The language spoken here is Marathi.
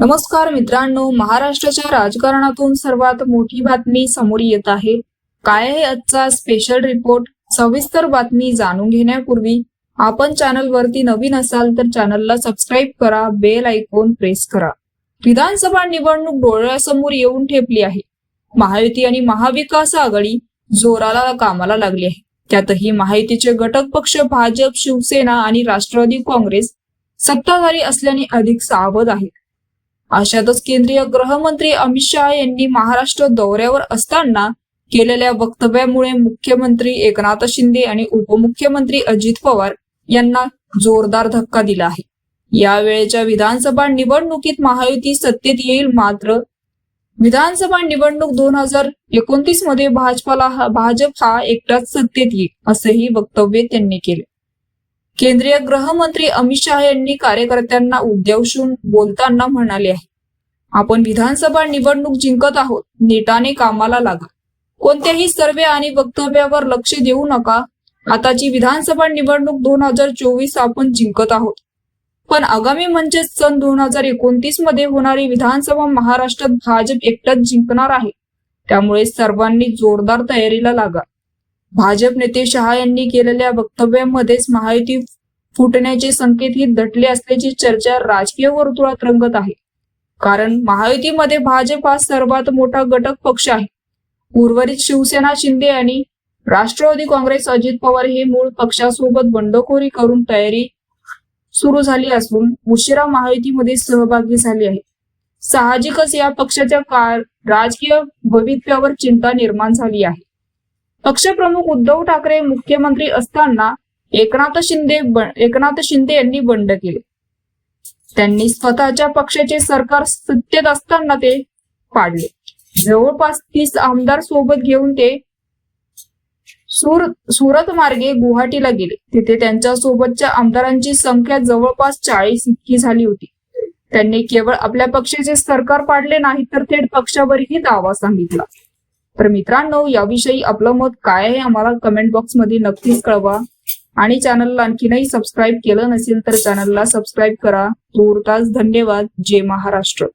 नमस्कार मित्रांनो महाराष्ट्राच्या राजकारणातून सर्वात मोठी बातमी समोर येत आहे. काय आहे आजचा स्पेशल रिपोर्ट सविस्तर बातमी जाणून घेण्यापूर्वी आपण चॅनलवरती नवीन असाल तर चॅनलला सबस्क्राईब करा बेल आयकॉन प्रेस करा. विधानसभा निवडणूक डोळ्यासमोर येऊन ठेपली आहे. महायुती आणि महाविकास आघाडी जोराला कामाला लागली आहे. त्यातही महायुतीचे घटक पक्ष भाजप शिवसेना आणि राष्ट्रवादी काँग्रेस सत्ताधारी असल्याने अधिक सावध आहेत. अशातच केंद्रीय गृहमंत्री अमित शहा यांनी महाराष्ट्र दौऱ्यावर असताना केलेल्या वक्तव्यामुळे मुख्यमंत्री एकनाथ शिंदे आणि उपमुख्यमंत्री अजित पवार यांना जोरदार धक्का दिला आहे. यावेळेच्या विधानसभा निवडणुकीत महायुती सत्तेत येईल मात्र विधानसभा निवडणूक दोन हजार एकोणतीसमध्ये भाजपाला हा- भाजप हा एकटाच सत्तेत येईल असंही वक्तव्य त्यांनी केले. केंद्रीय गृहमंत्री अमित शहा यांनी कार्यकर्त्यांना उद्देशून बोलताना म्हणाले आहे आपण विधानसभा निवडणूक जिंकत आहोत नेटाने कामाला लागा. कोणत्याही सर्वे आणि वक्तव्यावर लक्ष देऊ नका. आताची विधानसभा निवडणूक दोन हजार चोवीस आपण जिंकत आहोत. पण आगामी म्हणजेच सन दोन हजार एकोणतीसमध्ये होणारी विधानसभा महाराष्ट्रात भाजप एकटाच जिंकणार आहे. त्यामुळे सर्वांनी जोरदार तयारीला लागा. भाजप नेते शहा यांनी केलेल्या वक्तव्यामध्येच महायुती फुटण्याचे संकेतही दटले असल्याची चर्चा राजकीय वर्तुळात रंगत आहे. कारण महायुतीमध्ये भाजप हा सर्वात मोठा घटक पक्ष आहे. उर्वरित शिवसेना शिंदे आणि राष्ट्रवादी काँग्रेस अजित पवार हे मूळ पक्षासोबत बंडखोरी करून तयारी सुरू झाली असून उशिरा महायुतीमध्ये सहभागी झाली आहे साहजिकच या पक्षाच्या कार राजकीय भवितव्यावर चिंता निर्माण झाली आहे. पक्षप्रमुख उद्धव ठाकरे मुख्यमंत्री असताना एकनाथ शिंदे एकनाथ शिंदे यांनी बंड केले. त्यांनी स्वतःच्या पक्षाचे सरकार सत्तेत असताना ते पाडले. जवळपास तीस आमदार सोबत घेऊन ते सूर सुरत मार्गे गुवाहाटीला गेले. तिथे त्यांच्या सोबतच्या आमदारांची संख्या जवळपास चाळीस इतकी झाली होती. त्यांनी केवळ आपल्या पक्षाचे सरकार पाडले नाही तर थेट पक्षावरही दावा सांगितला. तर मित्रांनो याविषयी आपलं मत काय आहे आम्हाला कमेंट बॉक्समध्ये नक्कीच कळवा. आणि चॅनलला आणखीनही सबस्क्राईब केलं नसेल तर चॅनलला सबस्क्राईब करा. तूर्तास धन्यवाद. जय महाराष्ट्र.